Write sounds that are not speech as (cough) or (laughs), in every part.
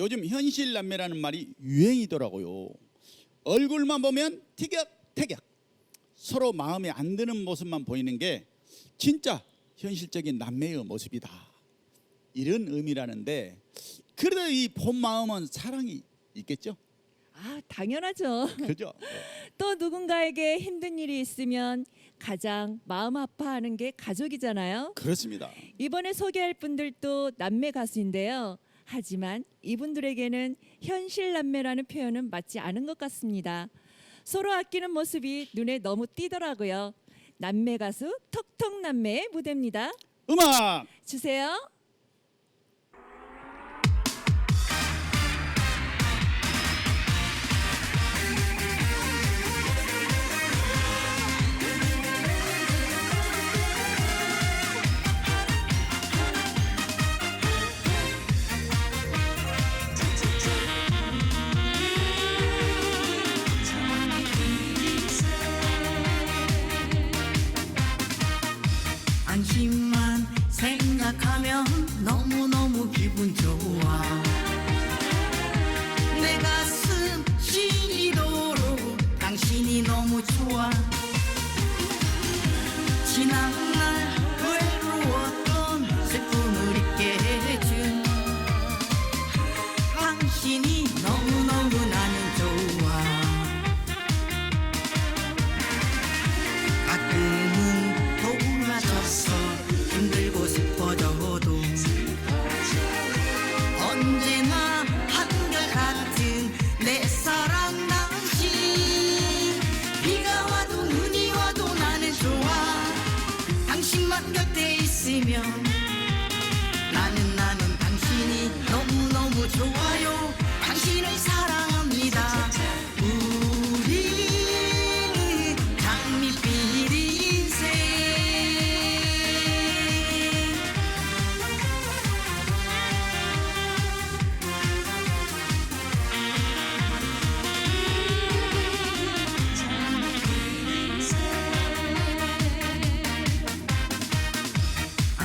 요즘 현실 남매라는 말이 유행이더라고요. 얼굴만 보면 티격태격 서로 마음에 안 드는 모습만 보이는 게 진짜 현실적인 남매의 모습이다. 이런 의미라는데 그래도 이 본 마음은 사랑이 있겠죠? 아, 당연하죠. 그죠? (laughs) 또 누군가에게 힘든 일이 있으면 가장 마음 아파하는 게 가족이잖아요. 그렇습니다. 이번에 소개할 분들도 남매 가수인데요. 하지만 이분들에게는 현실 남매라는 표현은 맞지 않은 것 같습니다. 서로 아끼는 모습이 눈에 너무 띄더라고요. 남매 가수 톡톡 남매의 무대입니다. 음악 주세요. 좋아. 지난 날 외로웠던 슬픔을 잊게 해준 당신이 너무너무 나는 좋아. 가끔은 돌아져서 힘들고 슬퍼져도 언제 있으면 나는 나는 당신이 너무너무 좋아요. 당신을 사랑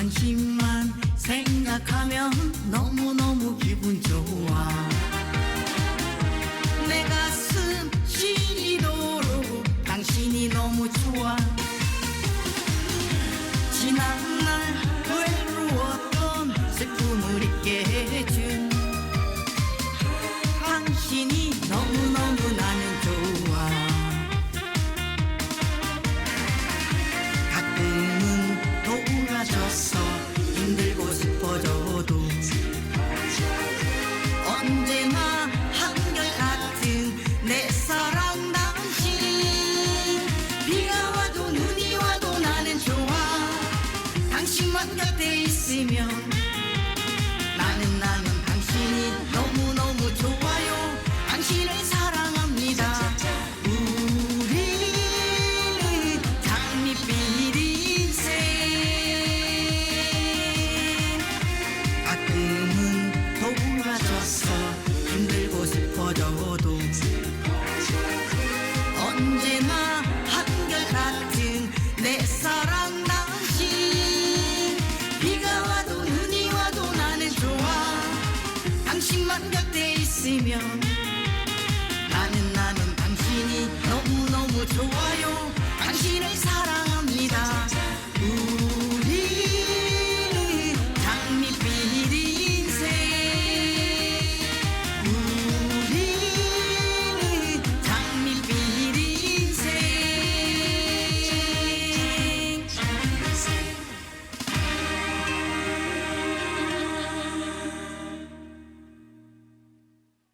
당신만 생각하면 너무너무 기분 좋아. 내 가슴 시리도록 당신이 너무 좋아. 지난날 외로웠던 슬픔을 잊게 해준 당신이 너무너무 당신만 곁에 있으면 나는 나는 당신이 너무너무 좋아요. 당신을